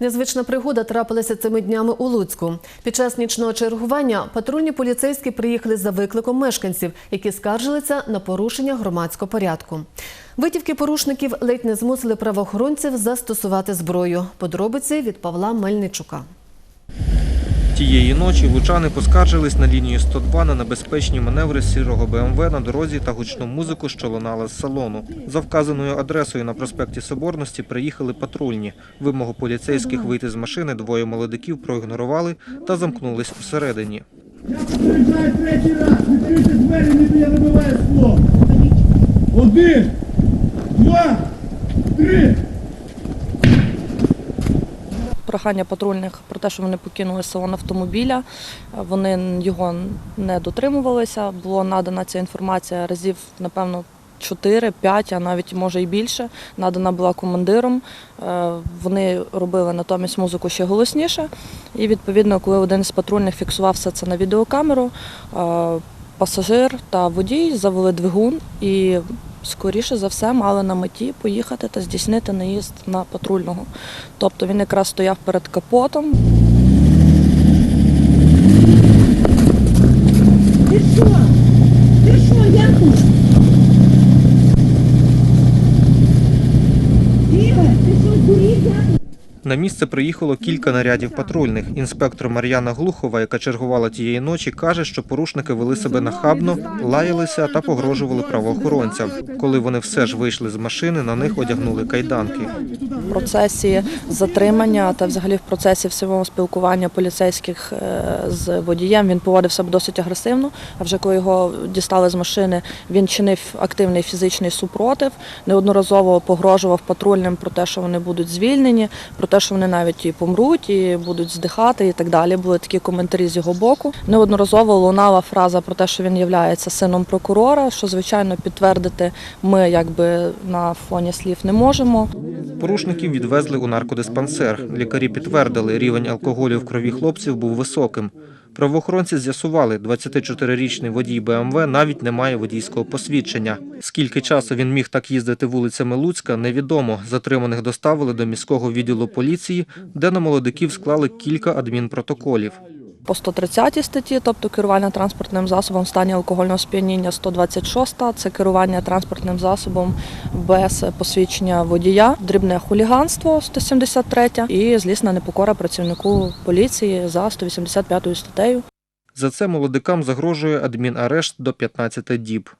Незвична пригода трапилася цими днями у Луцьку. Під час нічного чергування патрульні поліцейські приїхали за викликом мешканців, які скаржилися на порушення громадського порядку. Витівки порушників ледь не змусили правоохоронців застосувати зброю. Подробиці від Павла Мельничука. Тієї ночі лучани поскаржились на лінію 102 на небезпечні маневри сірого БМВ на дорозі та гучну музику, що лунала з салону. За вказаною адресою на проспекті Соборності приїхали патрульні. Вимогу поліцейських вийти з машини двоє молодиків проігнорували та замкнулись всередині. Я попереджаю третій двері, я. Один, два, три. Прохання патрульних про те, що вони покинули салон автомобіля. Вони його не дотримувалися. Була надана ця інформація разів, напевно, 4-5, а навіть може і більше. Надана була командиром. Е, Вони робили натомість музику ще голосніше. І відповідно, коли один з патрульних фіксував все це на відеокамеру, е, пасажир та водій завели двигун і. Скоріше за все мали на меті поїхати та здійснити наїзд на патрульного. Тобто він якраз стояв перед капотом, Ти що? Ти що, Якуш? Діва, ти що, здурів, Якуш? На місце приїхало кілька нарядів патрульних. Інспектор Мар'яна Глухова, яка чергувала тієї ночі, каже, що порушники вели себе нахабно, лаялися та погрожували правоохоронцям. Коли вони все ж вийшли з машини, на них одягнули кайданки. в процесі затримання та взагалі в процесі всього спілкування поліцейських е, з водієм він поводив себе досить агресивно. А вже коли його дістали з машини, він чинив активний фізичний супротив, неодноразово погрожував патрульним про те, що вони будуть звільнені, про те, що вони навіть і помруть, і будуть здихати, і так далі. Були такі коментарі з його боку. Неодноразово лунала фраза про те, що він є сином прокурора, що звичайно підтвердити ми якби на фоні слів не можемо. Порушників відвезли у наркодиспансер. Лікарі підтвердили, рівень алкоголю в крові хлопців був високим. Правоохоронці з'ясували, 24-річний водій БМВ навіть не має водійського посвідчення. Скільки часу він міг так їздити вулицями Луцька, невідомо. Затриманих доставили до міського відділу поліції, де на молодиків склали кілька адмінпротоколів. По 130 статті, тобто керування транспортним засобом в стані алкогольного сп'яніння, 126 – це керування транспортним засобом без посвідчення водія, дрібне хуліганство 173 і злісна непокора працівнику поліції за 185 статтею. За це молодикам загрожує адмінарешт до 15 діб.